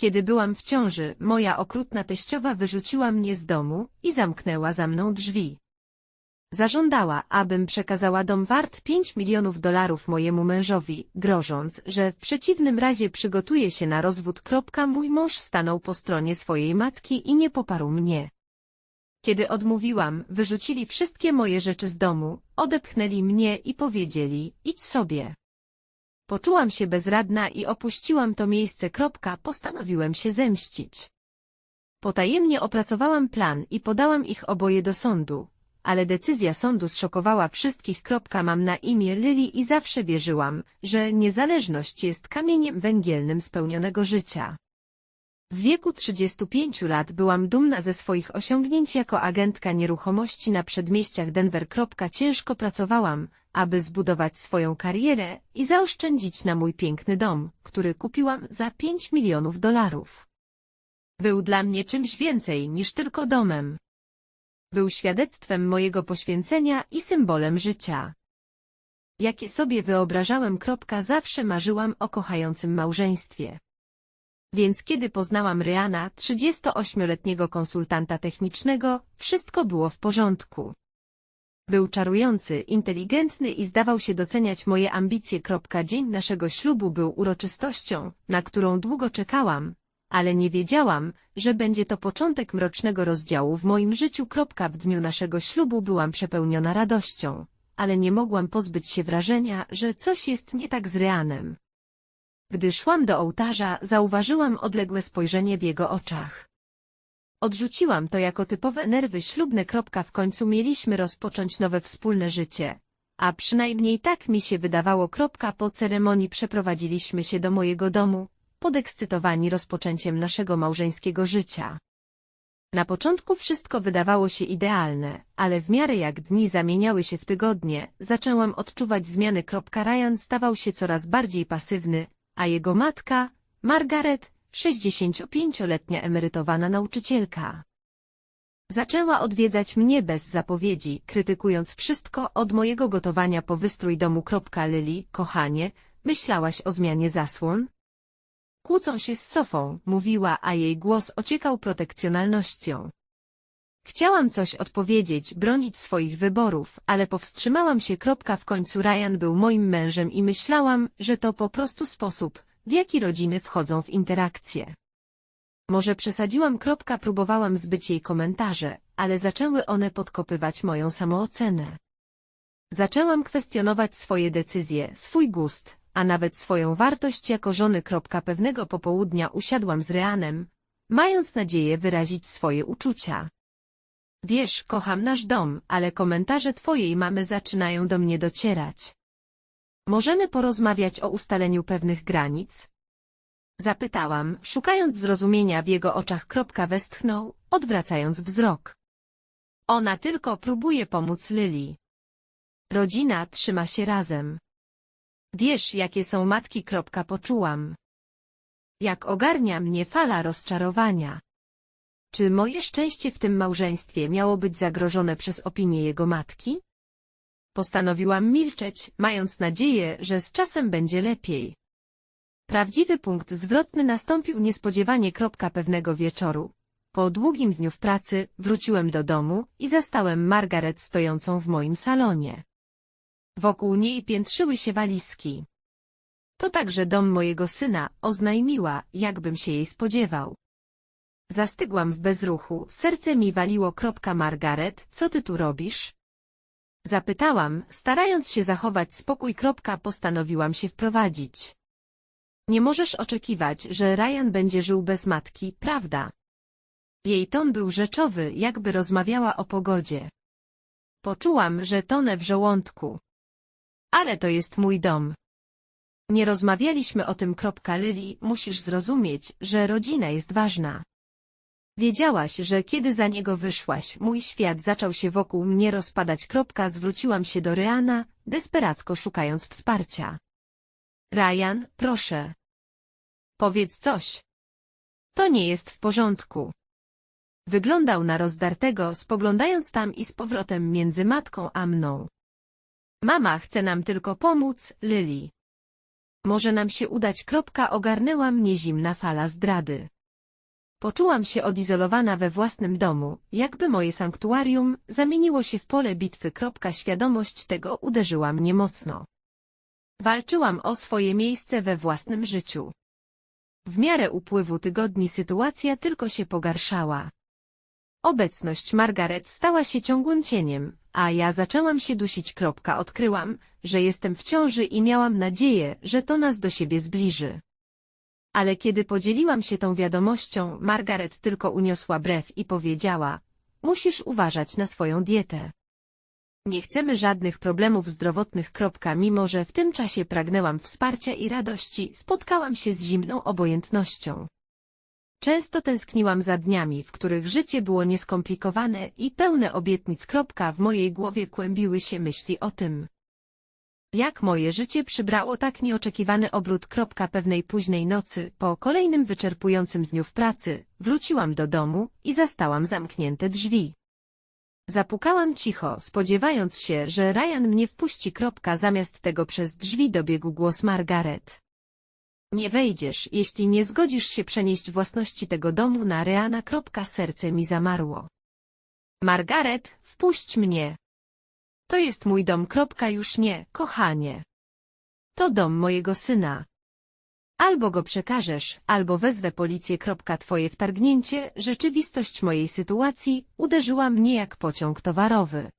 Kiedy byłam w ciąży, moja okrutna teściowa wyrzuciła mnie z domu i zamknęła za mną drzwi. Zażądała, abym przekazała dom wart 5 milionów dolarów mojemu mężowi, grożąc, że w przeciwnym razie przygotuje się na rozwód. Mój mąż stanął po stronie swojej matki i nie poparł mnie. Kiedy odmówiłam, wyrzucili wszystkie moje rzeczy z domu, odepchnęli mnie i powiedzieli, idź sobie. Poczułam się bezradna i opuściłam to miejsce. Postanowiłem się zemścić. Potajemnie opracowałam plan i podałam ich oboje do sądu, ale decyzja sądu zszokowała wszystkich. Mam na imię Lily i zawsze wierzyłam, że niezależność jest kamieniem węgielnym spełnionego życia. W wieku 35 lat byłam dumna ze swoich osiągnięć jako agentka nieruchomości na przedmieściach Denver. Ciężko pracowałam, aby zbudować swoją karierę i zaoszczędzić na mój piękny dom, który kupiłam za 5 milionów dolarów. Był dla mnie czymś więcej niż tylko domem. Był świadectwem mojego poświęcenia i symbolem życia. Jakie sobie wyobrażałem. Zawsze marzyłam o kochającym małżeństwie. Więc kiedy poznałam Ryana, 38-letniego konsultanta technicznego, wszystko było w porządku. Był czarujący, inteligentny i zdawał się doceniać moje ambicje. Dzień naszego ślubu był uroczystością, na którą długo czekałam, ale nie wiedziałam, że będzie to początek mrocznego rozdziału w moim życiu. W dniu naszego ślubu byłam przepełniona radością, ale nie mogłam pozbyć się wrażenia, że coś jest nie tak z Ryanem. Gdy szłam do ołtarza, zauważyłam odległe spojrzenie w jego oczach. Odrzuciłam to jako typowe nerwy ślubne. W końcu mieliśmy rozpocząć nowe wspólne życie. A przynajmniej tak mi się wydawało. Po ceremonii przeprowadziliśmy się do mojego domu, podekscytowani rozpoczęciem naszego małżeńskiego życia. Na początku wszystko wydawało się idealne, ale w miarę jak dni zamieniały się w tygodnie, zaczęłam odczuwać zmiany. Ryan stawał się coraz bardziej pasywny, a jego matka, Margaret, 65-letnia emerytowana nauczycielka. Zaczęła odwiedzać mnie bez zapowiedzi, krytykując wszystko od mojego gotowania po wystrój domu. Lily, kochanie, myślałaś o zmianie zasłon? Kłócą się z Sofą, mówiła, a jej głos ociekał protekcjonalnością. Chciałam coś odpowiedzieć, bronić swoich wyborów, ale powstrzymałam się. W końcu Ryan był moim mężem i myślałam, że to po prostu sposób, w jaki rodziny wchodzą w interakcję. Może przesadziłam. Próbowałam zbyć jej komentarze, ale zaczęły one podkopywać moją samoocenę. Zaczęłam kwestionować swoje decyzje, swój gust, a nawet swoją wartość jako żony. Pewnego popołudnia usiadłam z Reanem, mając nadzieję wyrazić swoje uczucia. Wiesz, kocham nasz dom, ale komentarze twojej mamy zaczynają do mnie docierać. Możemy porozmawiać o ustaleniu pewnych granic? Zapytałam, szukając zrozumienia w jego oczach. Westchnął, odwracając wzrok. Ona tylko próbuje pomóc Lili. Rodzina trzyma się razem. Wiesz, jakie są matki. Poczułam. Jak ogarnia mnie fala rozczarowania. Czy moje szczęście w tym małżeństwie miało być zagrożone przez opinię jego matki? Postanowiłam milczeć, mając nadzieję, że z czasem będzie lepiej. Prawdziwy punkt zwrotny nastąpił niespodziewanie. Pewnego wieczoru. Po długim dniu w pracy wróciłem do domu i zastałem Margaret stojącą w moim salonie. Wokół niej piętrzyły się walizki. To także dom mojego syna, oznajmiła, jakbym się jej spodziewał. Zastygłam w bezruchu, serce mi waliło. Margaret, co ty tu robisz? Zapytałam, starając się zachować spokój. Postanowiłam się wprowadzić. Nie możesz oczekiwać, że Ryan będzie żył bez matki, prawda? Jej ton był rzeczowy, jakby rozmawiała o pogodzie. Poczułam, że tonę w żołądku. Ale to jest mój dom. Nie rozmawialiśmy o tym. Lily, musisz zrozumieć, że rodzina jest ważna. Wiedziałaś, że kiedy za niego wyszłaś, mój świat zaczął się wokół mnie rozpadać. Zwróciłam się do Ryana, desperacko szukając wsparcia. Ryan, proszę. Powiedz coś. To nie jest w porządku. Wyglądał na rozdartego, spoglądając tam i z powrotem między matką a mną. Mama chce nam tylko pomóc, Lily. Może nam się udać. Kropka ogarnęła mnie zimna fala zdrady. Poczułam się odizolowana we własnym domu, jakby moje sanktuarium zamieniło się w pole bitwy. Świadomość tego uderzyła mnie mocno. Walczyłam o swoje miejsce we własnym życiu. W miarę upływu tygodni sytuacja tylko się pogarszała. Obecność Margaret stała się ciągłym cieniem, a ja zaczęłam się dusić. Odkryłam, że jestem w ciąży i miałam nadzieję, że to nas do siebie zbliży. Ale kiedy podzieliłam się tą wiadomością, Margaret tylko uniosła brew i powiedziała, musisz uważać na swoją dietę. Nie chcemy żadnych problemów zdrowotnych. Mimo że w tym czasie pragnęłam wsparcia i radości, spotkałam się z zimną obojętnością. Często tęskniłam za dniami, w których życie było nieskomplikowane i pełne obietnic. W mojej głowie kłębiły się myśli o tym. Jak moje życie przybrało tak nieoczekiwany obrót. Pewnej późnej nocy, po kolejnym wyczerpującym dniu w pracy, wróciłam do domu i zastałam zamknięte drzwi. Zapukałam cicho, spodziewając się, że Ryan mnie wpuści. Zamiast tego przez drzwi dobiegł głos Margaret. Nie wejdziesz, jeśli nie zgodzisz się przenieść własności tego domu na Reana. Serce mi zamarło. Margaret, wpuść mnie. To jest mój dom. Kropka, już nie, kochanie. To dom mojego syna. Albo go przekażesz, albo wezwę policję. Kropka, twoje wtargnięcie, rzeczywistość mojej sytuacji, uderzyła mnie jak pociąg towarowy.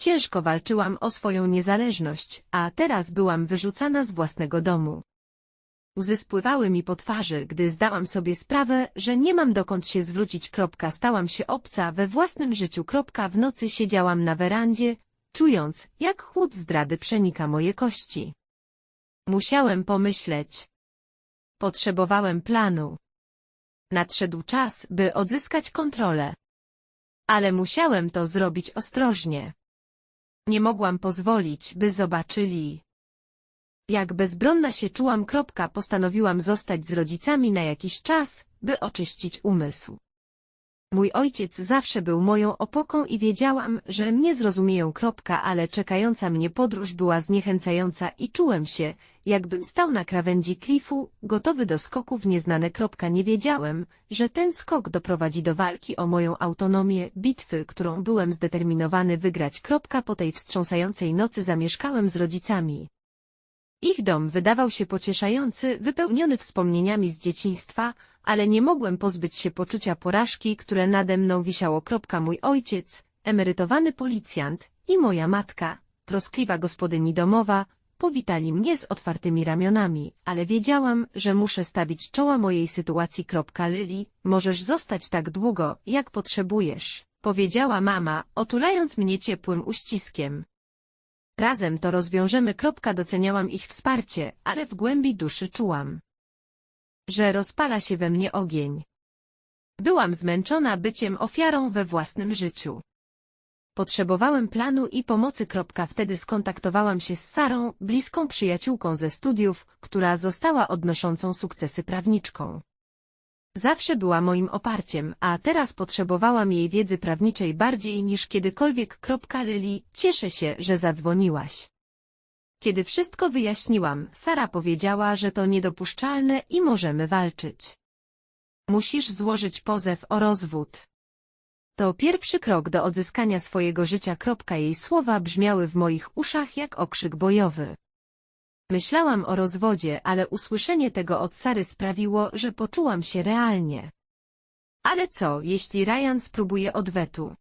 Ciężko walczyłam o swoją niezależność, a teraz byłam wyrzucana z własnego domu. Łzy spływały mi po twarzy, gdy zdałam sobie sprawę, że nie mam dokąd się zwrócić. Kropka, stałam się obca we własnym życiu. Kropka, w nocy siedziałam na werandzie, czując, jak chłód zdrady przenika moje kości. Musiałem pomyśleć. Potrzebowałem planu. Nadszedł czas, by odzyskać kontrolę. Ale musiałem to zrobić ostrożnie. Nie mogłam pozwolić, by zobaczyli. Jak bezbronna się czułam. Kropka, postanowiłam zostać z rodzicami na jakiś czas, by oczyścić umysł. Mój ojciec zawsze był moją opoką i wiedziałam, że mnie zrozumieją. Kropka, ale czekająca mnie podróż była zniechęcająca i czułem się, jakbym stał na krawędzi klifu, gotowy do skoku w nieznane. Kropka, nie wiedziałem, że ten skok doprowadzi do walki o moją autonomię, bitwy, którą byłem zdeterminowany wygrać. Kropka, po tej wstrząsającej nocy zamieszkałem z rodzicami. Ich dom wydawał się pocieszający, wypełniony wspomnieniami z dzieciństwa, ale nie mogłem pozbyć się poczucia porażki, które nade mną wisiało. Mój ojciec, emerytowany policjant i moja matka, troskliwa gospodyni domowa, powitali mnie z otwartymi ramionami, ale wiedziałam, że muszę stawić czoła mojej sytuacji. Lili, możesz zostać tak długo, jak potrzebujesz, powiedziała mama, otulając mnie ciepłym uściskiem. Razem to rozwiążemy. Doceniałam ich wsparcie, ale w głębi duszy czułam, że rozpala się we mnie ogień. Byłam zmęczona byciem ofiarą we własnym życiu. Potrzebowałem planu i pomocy. Wtedy skontaktowałam się z Sarą, bliską przyjaciółką ze studiów, która została odnoszącą sukcesy prawniczką. Zawsze była moim oparciem, a teraz potrzebowałam jej wiedzy prawniczej bardziej niż kiedykolwiek. Lili, cieszę się, że zadzwoniłaś. Kiedy wszystko wyjaśniłam, Sara powiedziała, że to niedopuszczalne i możemy walczyć. Musisz złożyć pozew o rozwód. To pierwszy krok do odzyskania swojego życia. Jej słowa brzmiały w moich uszach jak okrzyk bojowy. Myślałam o rozwodzie, ale usłyszenie tego od Sary sprawiło, że poczułam się realnie. Ale co, jeśli Ryan spróbuje odwetu?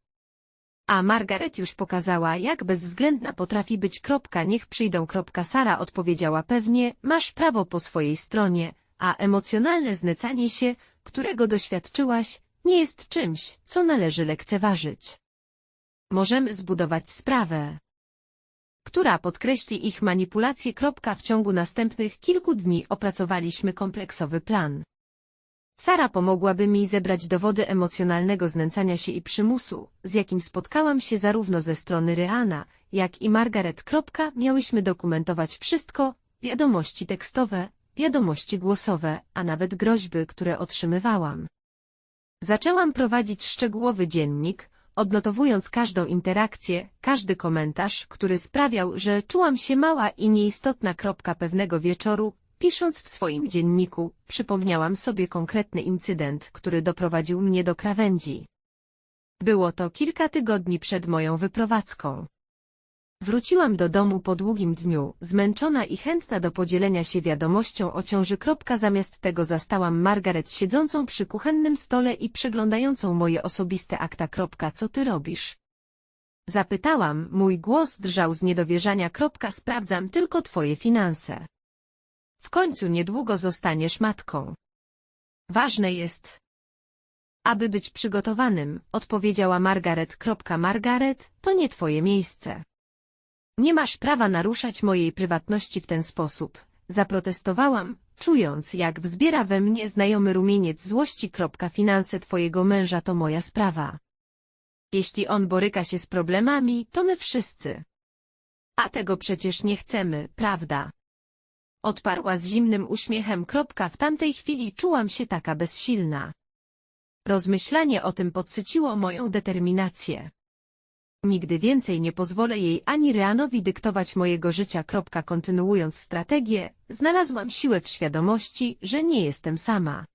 A Margaret już pokazała, jak bezwzględna potrafi być. Kropka, niech przyjdą. Kropka, Sara odpowiedziała pewnie, masz prawo po swojej stronie, a emocjonalne znecanie się, którego doświadczyłaś, nie jest czymś, co należy lekceważyć. Możemy zbudować sprawę która podkreśli ich manipulacje. W ciągu następnych kilku dni opracowaliśmy kompleksowy plan. Sara pomogłaby mi zebrać dowody emocjonalnego znęcania się i przymusu, z jakim spotkałam się zarówno ze strony Reana, jak i Margaret. Miałyśmy dokumentować wszystko, wiadomości tekstowe, wiadomości głosowe, a nawet groźby, które otrzymywałam. Zaczęłam prowadzić szczegółowy dziennik, odnotowując każdą interakcję, każdy komentarz, który sprawiał, że czułam się mała i nieistotna. Pewnego wieczoru, pisząc w swoim dzienniku, przypomniałam sobie konkretny incydent, który doprowadził mnie do krawędzi. Było to kilka tygodni przed moją wyprowadzką. Wróciłam do domu po długim dniu, zmęczona i chętna do podzielenia się wiadomością o ciąży. Zamiast tego zastałam Margaret siedzącą przy kuchennym stole i przeglądającą moje osobiste akta. Co ty robisz? Zapytałam, mój głos drżał z niedowierzania. Sprawdzam tylko twoje finanse. W końcu niedługo zostaniesz matką. Ważne jest, aby być przygotowanym, odpowiedziała Margaret. Margaret, to nie twoje miejsce. Nie masz prawa naruszać mojej prywatności w ten sposób. Zaprotestowałam, czując jak wzbiera we mnie znajomy rumieniec złości. Finanse twojego męża to moja sprawa. Jeśli on boryka się z problemami, to my wszyscy. A tego przecież nie chcemy, prawda? Odparła z zimnym uśmiechem. W tamtej chwili czułam się taka bezsilna. Rozmyślanie o tym podsyciło moją determinację. Nigdy więcej nie pozwolę jej ani Reanowi dyktować mojego życia. Kontynuując strategię, znalazłam siłę w świadomości, że nie jestem sama.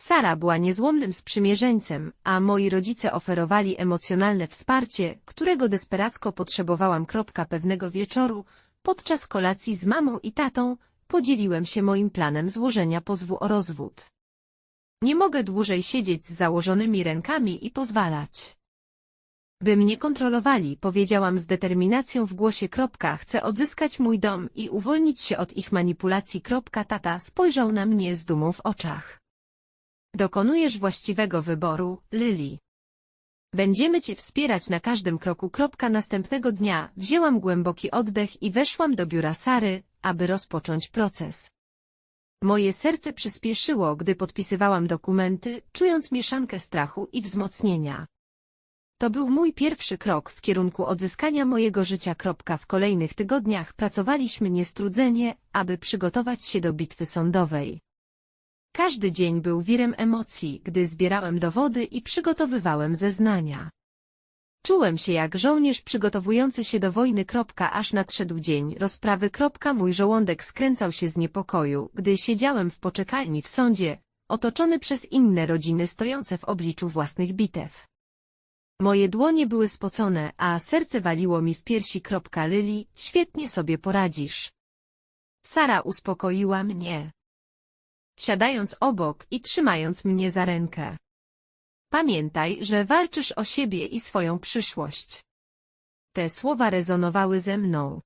Sara była niezłomnym sprzymierzeńcem, a moi rodzice oferowali emocjonalne wsparcie, którego desperacko potrzebowałam. Pewnego wieczoru, podczas kolacji z mamą i tatą, podzieliłem się moim planem złożenia pozwu o rozwód. Nie mogę dłużej siedzieć z założonymi rękami i pozwalać. By mnie kontrolowali, powiedziałam z determinacją w głosie. Kropka, chcę odzyskać mój dom i uwolnić się od ich manipulacji. Kropka, tata spojrzał na mnie z dumą w oczach. Dokonujesz właściwego wyboru, Lily. Będziemy cię wspierać na każdym kroku. Następnego dnia wzięłam głęboki oddech i weszłam do biura Sary, aby rozpocząć proces. Moje serce przyspieszyło, gdy podpisywałam dokumenty, czując mieszankę strachu i wzmocnienia. To był mój pierwszy krok w kierunku odzyskania mojego życia. W kolejnych tygodniach pracowaliśmy niestrudzenie, aby przygotować się do bitwy sądowej. Każdy dzień był wirem emocji, gdy zbierałem dowody i przygotowywałem zeznania. Czułem się jak żołnierz przygotowujący się do wojny. Aż nadszedł dzień rozprawy. Mój żołądek skręcał się z niepokoju, gdy siedziałem w poczekalni w sądzie, otoczony przez inne rodziny stojące w obliczu własnych bitew. Moje dłonie były spocone, a serce waliło mi w piersi. Lili, świetnie sobie poradzisz. Sara uspokoiła mnie, siadając obok i trzymając mnie za rękę. Pamiętaj, że walczysz o siebie i swoją przyszłość. Te słowa rezonowały ze mną.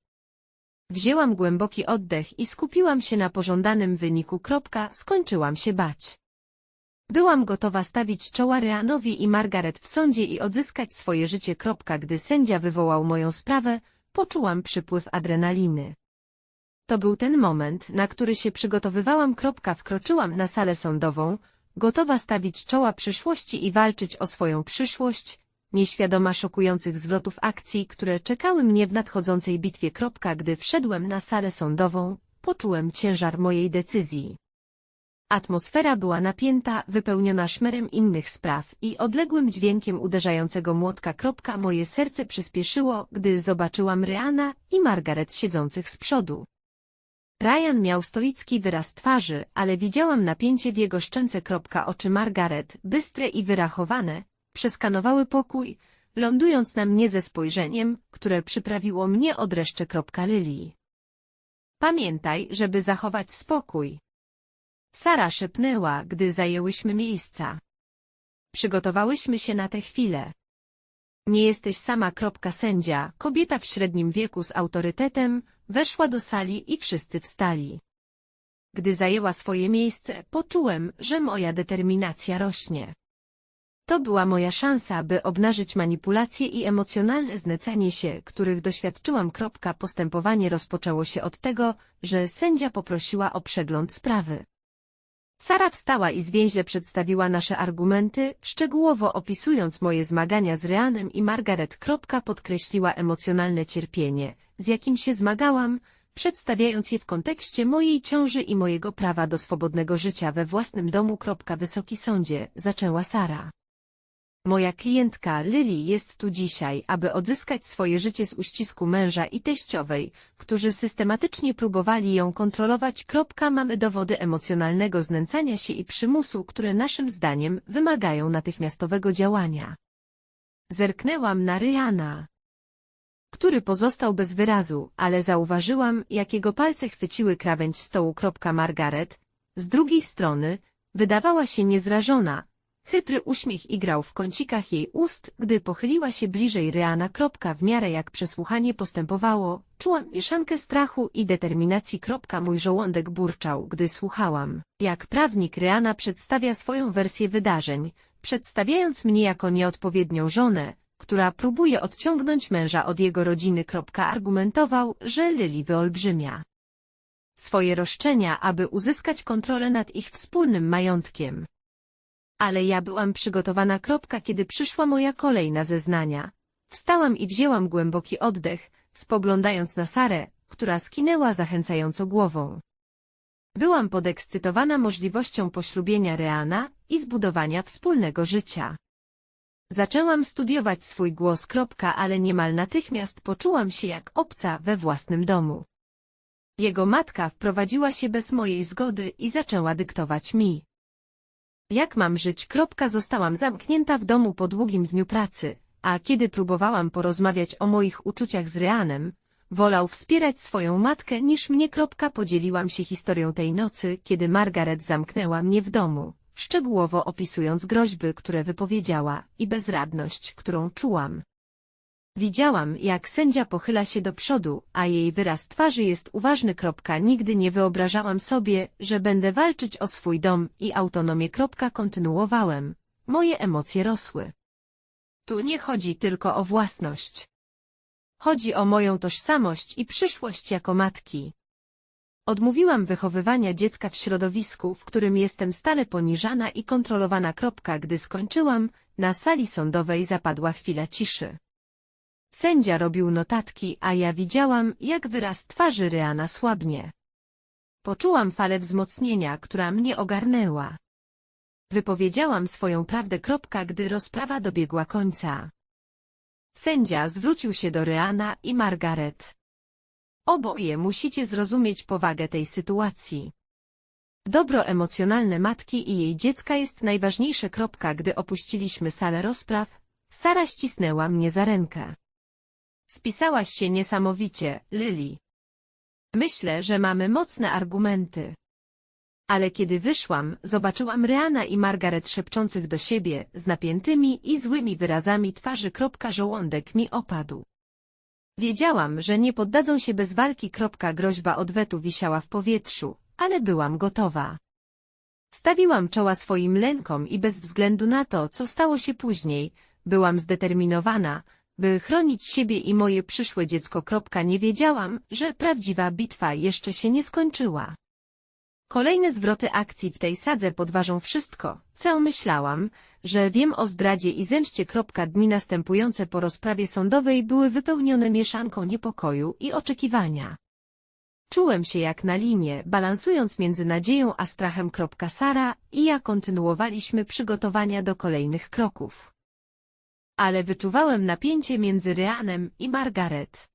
Wzięłam głęboki oddech i skupiłam się na pożądanym wyniku. Kropka, skończyłam się bać. Byłam gotowa stawić czoła Reanowi i Margaret w sądzie i odzyskać swoje życie. Kropka, gdy sędzia wywołał moją sprawę, poczułam przypływ adrenaliny. To był ten moment, na który się przygotowywałam. Wkroczyłam na salę sądową, gotowa stawić czoła przyszłości i walczyć o swoją przyszłość, nieświadoma szokujących zwrotów akcji, które czekały mnie w nadchodzącej bitwie. Gdy wszedłem na salę sądową, poczułem ciężar mojej decyzji. Atmosfera była napięta, wypełniona szmerem innych spraw i odległym dźwiękiem uderzającego młotka. Moje serce przyspieszyło, gdy zobaczyłam Ryana i Margaret siedzących z przodu. Ryan miał stoicki wyraz twarzy, ale widziałam napięcie w jego szczęce. Oczy Margaret, bystre i wyrachowane, przeskanowały pokój, lądując na mnie ze spojrzeniem, które przyprawiło mnie od reszczy. Lily. Pamiętaj, żeby zachować spokój. Sara szepnęła, gdy zajęłyśmy miejsca. Przygotowałyśmy się na tę chwilę. Nie jesteś sama. Sędzia, kobieta w średnim wieku z autorytetem, weszła do sali i wszyscy wstali. Gdy zajęła swoje miejsce, poczułem, że moja determinacja rośnie. To była moja szansa, by obnażyć manipulacje i emocjonalne znecenie się, których doświadczyłam. Postępowanie rozpoczęło się od tego, że sędzia poprosiła o przegląd sprawy. Sara wstała i zwięźle przedstawiła nasze argumenty, szczegółowo opisując moje zmagania z Reanem i Margaret. Podkreśliła emocjonalne cierpienie, z jakim się zmagałam, przedstawiając je w kontekście mojej ciąży i mojego prawa do swobodnego życia we własnym domu. Wysoki sądzie, zaczęła Sara. Moja klientka Lily jest tu dzisiaj, aby odzyskać swoje życie z uścisku męża i teściowej, którzy systematycznie próbowali ją kontrolować. Kropka, mamy dowody emocjonalnego znęcania się i przymusu, które naszym zdaniem wymagają natychmiastowego działania. Zerknęłam na Ryana, który pozostał bez wyrazu, ale zauważyłam, jak jego palce chwyciły krawędź stołu. Margaret, z drugiej strony, wydawała się niezrażona, Chytry uśmiech igrał w kącikach jej ust, gdy pochyliła się bliżej Ryana. W miarę jak przesłuchanie postępowało, czułam mieszankę strachu i determinacji. Mój żołądek burczał, gdy słuchałam, jak prawnik Ryana przedstawia swoją wersję wydarzeń, przedstawiając mnie jako nieodpowiednią żonę, która próbuje odciągnąć męża od jego rodziny. Argumentował, że Lili wyolbrzymia swoje roszczenia, aby uzyskać kontrolę nad ich wspólnym majątkiem. Ale ja byłam przygotowana. Kropka, kiedy przyszła moja kolej na zeznania. Wstałam i wzięłam głęboki oddech, spoglądając na Sarę, która skinęła zachęcająco głową. Byłam podekscytowana możliwością poślubienia Reana i zbudowania wspólnego życia. Zaczęłam studiować swój głos. Kropka, ale niemal natychmiast poczułam się jak obca we własnym domu. Jego matka wprowadziła się bez mojej zgody i zaczęła dyktować mi. Jak mam żyć? Zostałam zamknięta w domu po długim dniu pracy, a kiedy próbowałam porozmawiać o moich uczuciach z Reanem, wolał wspierać swoją matkę niż mnie. Podzieliłam się historią tej nocy, kiedy Margaret zamknęła mnie w domu, szczegółowo opisując groźby, które wypowiedziała i bezradność, którą czułam. Widziałam, jak sędzia pochyla się do przodu, a jej wyraz twarzy jest uważny. Nigdy nie wyobrażałam sobie, że będę walczyć o swój dom i autonomię. Kontynuowałem. Moje emocje rosły. Tu nie chodzi tylko o własność. Chodzi o moją tożsamość i przyszłość jako matki. Odmówiłam wychowywania dziecka w środowisku, w którym jestem stale poniżana i kontrolowana. Gdy skończyłam, na sali sądowej zapadła chwila ciszy. Sędzia robił notatki, a ja widziałam, jak wyraz twarzy Ryana słabnie. Poczułam falę wzmocnienia, która mnie ogarnęła. Wypowiedziałam swoją prawdę. Kropka, gdy rozprawa dobiegła końca. Sędzia zwrócił się do Ryana i Margaret. Oboje musicie zrozumieć powagę tej sytuacji. Dobro emocjonalne matki i jej dziecka jest najważniejsze. Kropka, gdy opuściliśmy salę rozpraw, Sara ścisnęła mnie za rękę. Spisałaś się niesamowicie, Lily. Myślę, że mamy mocne argumenty. Ale kiedy wyszłam, zobaczyłam Reana i Margaret szepczących do siebie, z napiętymi i złymi wyrazami twarzy. Żołądek mi opadł. Wiedziałam, że nie poddadzą się bez walki. Groźba odwetu wisiała w powietrzu, ale byłam gotowa. Stawiłam czoła swoim lękom i bez względu na to, co stało się później, byłam zdeterminowana, by chronić siebie i moje przyszłe dziecko. Nie wiedziałam, że prawdziwa bitwa jeszcze się nie skończyła. Kolejne zwroty akcji w tej sadze podważą wszystko, co myślałam, że wiem o zdradzie i zemście. Dni następujące po rozprawie sądowej były wypełnione mieszanką niepokoju i oczekiwania. Czułem się jak na linie, balansując między nadzieją a strachem. Sara i ja kontynuowaliśmy przygotowania do kolejnych kroków ale wyczuwałem napięcie między Ryanem i Margaret.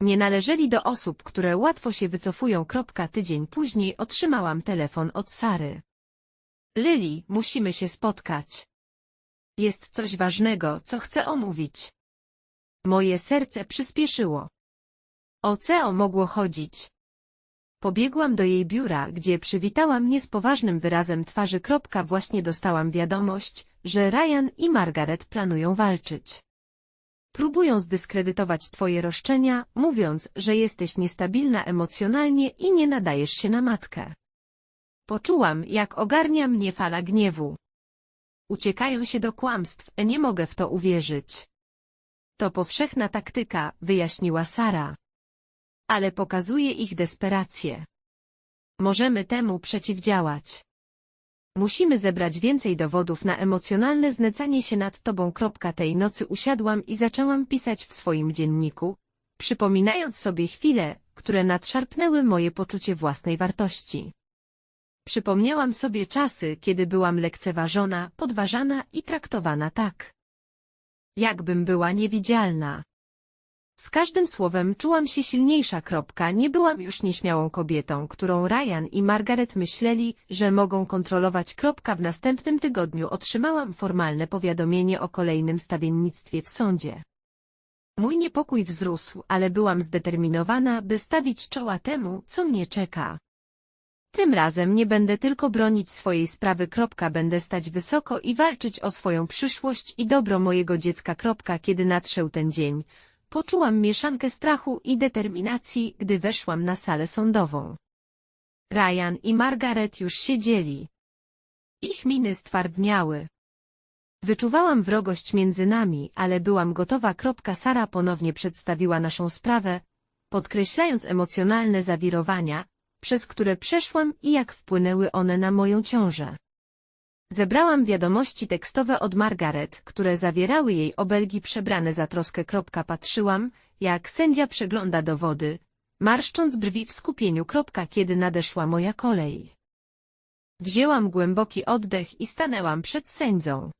Nie należeli do osób, które łatwo się wycofują. Tydzień później otrzymałam telefon od Sary. Lily, musimy się spotkać. Jest coś ważnego, co chcę omówić. Moje serce przyspieszyło. O co mogło chodzić? Pobiegłam do jej biura, gdzie przywitała mnie z poważnym wyrazem twarzy. Właśnie dostałam wiadomość, że Ryan i Margaret planują walczyć. Próbują zdyskredytować twoje roszczenia, mówiąc, że jesteś niestabilna emocjonalnie i nie nadajesz się na matkę. Poczułam, jak ogarnia mnie fala gniewu. Uciekają się do kłamstw, nie mogę w to uwierzyć. To powszechna taktyka, wyjaśniła Sara. Ale pokazuje ich desperację. Możemy temu przeciwdziałać. Musimy zebrać więcej dowodów na emocjonalne znęcanie się nad tobą. Tej nocy usiadłam i zaczęłam pisać w swoim dzienniku, przypominając sobie chwile, które nadszarpnęły moje poczucie własnej wartości. Przypomniałam sobie czasy, kiedy byłam lekceważona, podważana i traktowana tak. Jakbym była niewidzialna. Z każdym słowem czułam się silniejsza. Kropka. Nie byłam już nieśmiałą kobietą, którą Ryan i Margaret myśleli, że mogą kontrolować. Kropka. W następnym tygodniu otrzymałam formalne powiadomienie o kolejnym stawiennictwie w sądzie. Mój niepokój wzrósł, ale byłam zdeterminowana, by stawić czoła temu, co mnie czeka. Tym razem nie będę tylko bronić swojej sprawy. Kropka, będę stać wysoko i walczyć o swoją przyszłość i dobro mojego dziecka. Kropka, kiedy nadszedł ten dzień, poczułam mieszankę strachu i determinacji, gdy weszłam na salę sądową. Ryan i Margaret już siedzieli. Ich miny stwardniały. Wyczuwałam wrogość między nami, ale byłam gotowa. Sara ponownie przedstawiła naszą sprawę, podkreślając emocjonalne zawirowania, przez które przeszłam i jak wpłynęły one na moją ciążę. Zebrałam wiadomości tekstowe od Margaret, które zawierały jej obelgi przebrane za troskę. Patrzyłam, jak sędzia przegląda dowody, marszcząc brwi w skupieniu. Kiedy nadeszła moja kolej. Wzięłam głęboki oddech i stanęłam przed sędzią.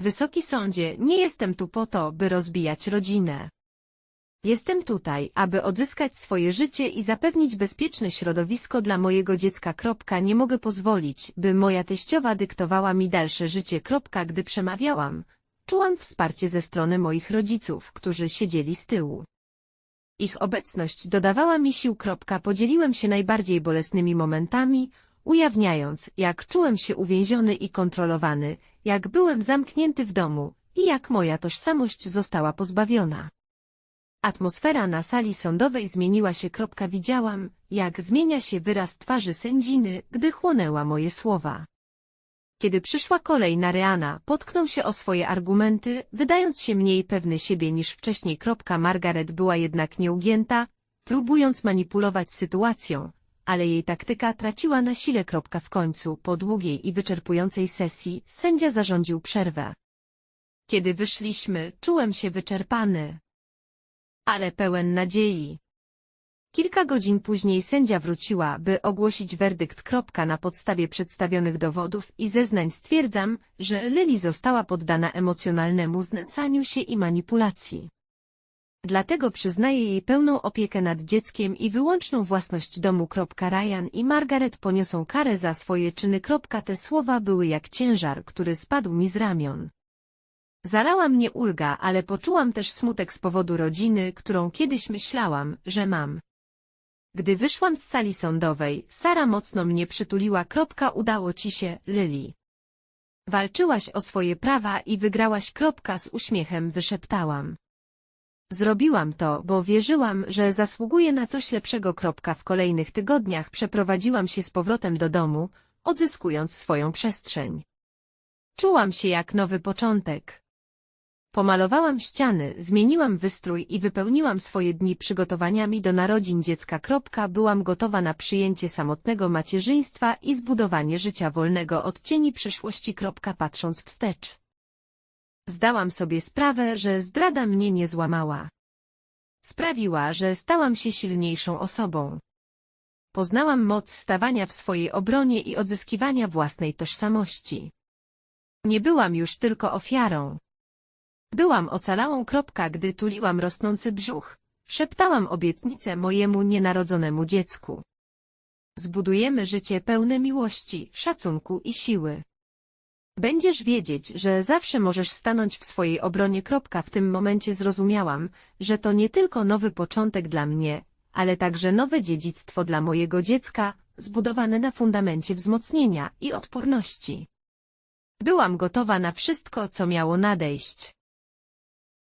Wysoki sądzie, nie jestem tu po to, by rozbijać rodzinę. Jestem tutaj, aby odzyskać swoje życie i zapewnić bezpieczne środowisko dla mojego dziecka. Nie mogę pozwolić, by moja teściowa dyktowała mi dalsze życie. Gdy przemawiałam, czułam wsparcie ze strony moich rodziców, którzy siedzieli z tyłu. Ich obecność dodawała mi sił. Podzieliłem się najbardziej bolesnymi momentami, ujawniając, jak czułem się uwięziony i kontrolowany, jak byłem zamknięty w domu i jak moja tożsamość została pozbawiona. Atmosfera na sali sądowej zmieniła się. Widziałam, jak zmienia się wyraz twarzy sędziny, gdy chłonęła moje słowa. Kiedy przyszła kolej na Reana, potknął się o swoje argumenty, wydając się mniej pewny siebie niż wcześniej. Margaret była jednak nieugięta, próbując manipulować sytuacją, ale jej taktyka traciła na sile. W końcu, po długiej i wyczerpującej sesji, sędzia zarządził przerwę. Kiedy wyszliśmy, czułem się wyczerpany ale pełen nadziei. Kilka godzin później sędzia wróciła, by ogłosić werdykt. Na podstawie przedstawionych dowodów i zeznań stwierdzam, że Lily została poddana emocjonalnemu znęcaniu się i manipulacji. Dlatego przyznaję jej pełną opiekę nad dzieckiem i wyłączną własność domu. Ryan i Margaret poniosą karę za swoje czyny. Te słowa były jak ciężar, który spadł mi z ramion. Zalała mnie ulga, ale poczułam też smutek z powodu rodziny, którą kiedyś myślałam, że mam. Gdy wyszłam z sali sądowej, Sara mocno mnie przytuliła. Kropka, udało ci się, Lily. Walczyłaś o swoje prawa i wygrałaś. Kropka, z uśmiechem wyszeptałam. Zrobiłam to, bo wierzyłam, że zasługuję na coś lepszego. Kropka, w kolejnych tygodniach przeprowadziłam się z powrotem do domu, odzyskując swoją przestrzeń. Czułam się jak nowy początek. Pomalowałam ściany, zmieniłam wystrój i wypełniłam swoje dni przygotowaniami do narodzin dziecka. Byłam gotowa na przyjęcie samotnego macierzyństwa i zbudowanie życia wolnego od cieni przyszłości. Kropka, patrząc wstecz. Zdałam sobie sprawę, że zdrada mnie nie złamała. Sprawiła, że stałam się silniejszą osobą. Poznałam moc stawania w swojej obronie i odzyskiwania własnej tożsamości. Nie byłam już tylko ofiarą. Byłam ocalałą kropka, gdy tuliłam rosnący brzuch. Szeptałam obietnicę mojemu nienarodzonemu dziecku. Zbudujemy życie pełne miłości, szacunku i siły. Będziesz wiedzieć, że zawsze możesz stanąć w swojej obronie. W tym momencie zrozumiałam, że to nie tylko nowy początek dla mnie, ale także nowe dziedzictwo dla mojego dziecka, zbudowane na fundamencie wzmocnienia i odporności. Byłam gotowa na wszystko, co miało nadejść.